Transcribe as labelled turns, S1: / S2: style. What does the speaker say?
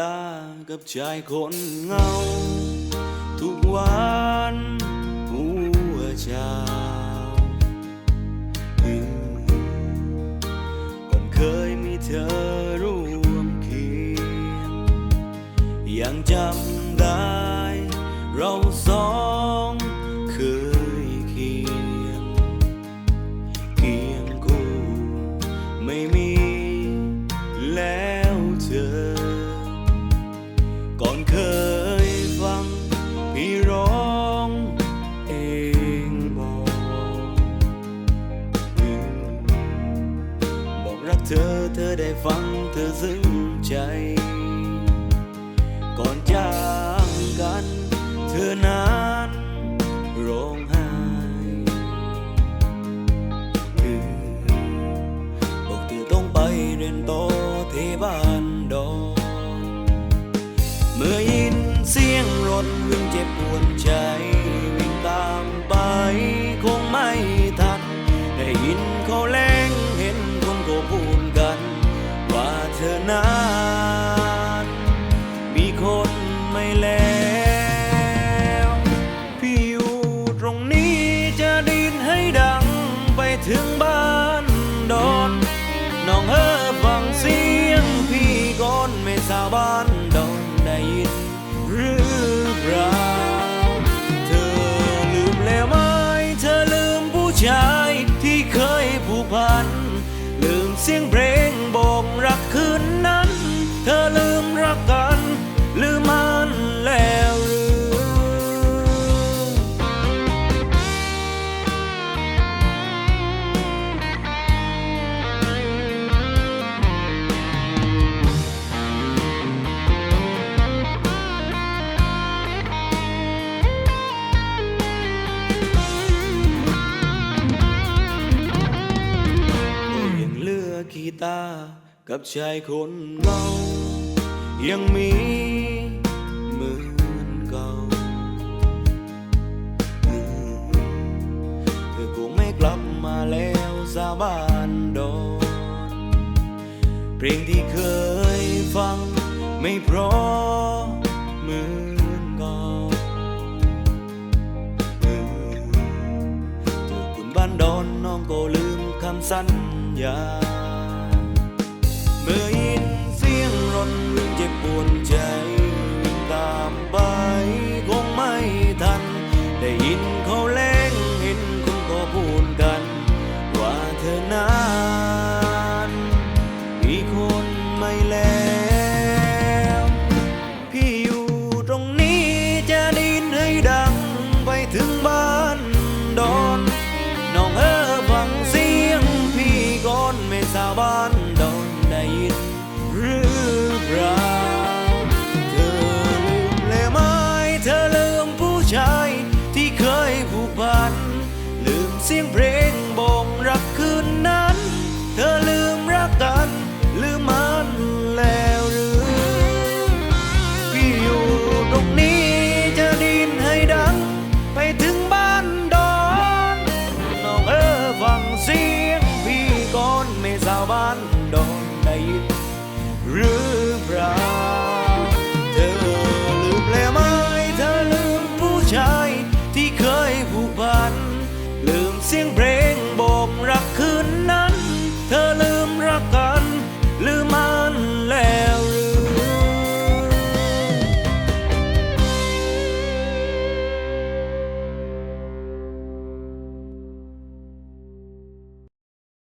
S1: ตากับชายคนเงา ทุกวันหัวเช้าก่อนเคยมีเธอร่วมเคียงยังจำ บอกรักเธอเธอได้ฟังเธอซึ้งใจก่ คนไม่แล กีตา กับชายคนเมายังมีเหมือนเก่าอืมเธอคงไม่กลับมาแล้วสาบานดอนเพลงที่เคยฟังไม่เพราะเหมือนเก่าอืมเจอคุณบ้านดอนน้องก็ลืมคำสัญญา เมื่อยินเสียงรถวิ่งเจ็บปวดใจตามไปคงไม่ทัน ได้ยินเขาแล้งเห็นคนก็พูดกัน ว่าเธอนั้นมีคนไม่แล้ว พี่อยู่ตรงนี้จะดินให้ดังไปถึงบ้านดอน ยุหรือเปล่าเธอลืมแล้วไหมเธอลืมผู้ชายที่เคยผูกพัน ลืมเสียงเพลง